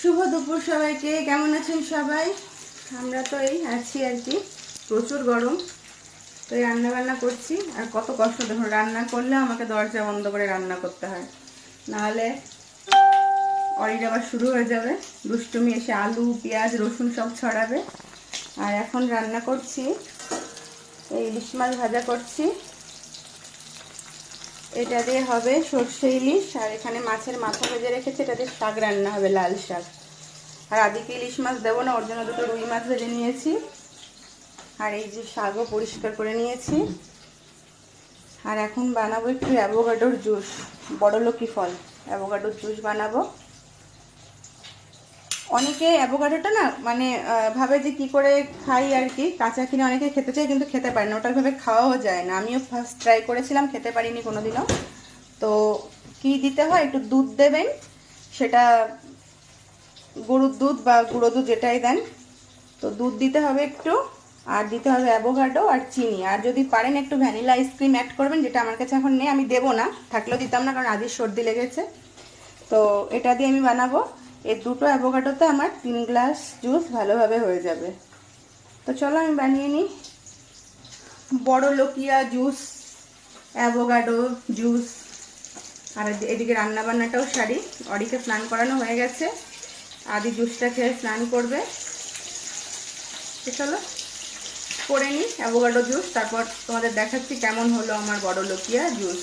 শুভ দুপুর সবাইকে, কেমন আছেন সবাই? আমরা তো এই আছি আর কি, প্রচুর গরম। তো এই রান্না বান্না করছি, আর কত কষ্ট, দেখুন, রান্না করলে আমাকে দরজা বন্ধ করে রান্না করতে হয়। নাহলে অরির আবার শুরু হয়ে যাবে, দুষ্টুমি এসে আলু, পেঁয়াজ, রসুন সব ছড়াবে। আর এখন রান্না করছি, এই ইলিশ মাছ ভাজা করছি। এটা দিয়ে হবে সর্ষে ইলিশ, আর এখানে মাছের মাথা ভেজে রেখেছে, এটা দিয়ে শাক রান্না হবে, লাল শাক। আর আদিকে ইলিশ মাছ দেবো না, ওর জন্য দুটো রুই মাছ ভেজে নিয়েছি। আর এই যে শাকও পরিষ্কার করে নিয়েছি। আর এখন বানাবো একটু অ্যাভোকাডোর জুস, বড়লোকি ফল। অ্যাভোকাডোর জুস বানাবো। অনেকে অ্যাভোকাডোটা না মানে ভাবে যে কি করে খাই আর কি, কাঁচা কিনে অনেকে খেতে চায় কিন্তু খেতে পারে না ওটাভাবে খাওয়াও যায় না। আমিও ফার্স্ট ট্রাই করেছিলাম, খেতে পারিনি কোনো দিনও তো কি দিতে হয়, একটু দুধ দেবেন, সেটা গরুর দুধ বা গুঁড়ো দুধ যেটাই দেন। তো দুধ দিতে হবে একটু, আর দিতে হবে অ্যাভোকাডো আর চিনি। আর যদি পারেন একটু ভ্যানিলা আইসক্রিম অ্যাড করবেন, যেটা আমার কাছে এখন নেই, আমি দেবো না, থাকলেও দিতাম না, কারণ আজই সর্দি লেগেছে। তো এটা দিয়ে আমি বানাবো। এই দুটো অ্যাভোকাডোতে আমার তিন গ্লাস জুস ভালোভাবে হয়ে যাবে। তো চলো আমি বানিয়ে নিই। বড় লোকিয়া জুস, অ্যাভোকাডো জুস, আর এদিকে রান্না বান্নাটাও সারি। অরিকে স্নান করানো হয়ে গেছে। আদি জুসটা খেয়ে স্নান করবে। চলো, করে নিই অ্যাভোকাডো জুস। তারপর তোমাদের দেখাচ্ছি কেমন হলো আমার বড় লোকিয়া জুস।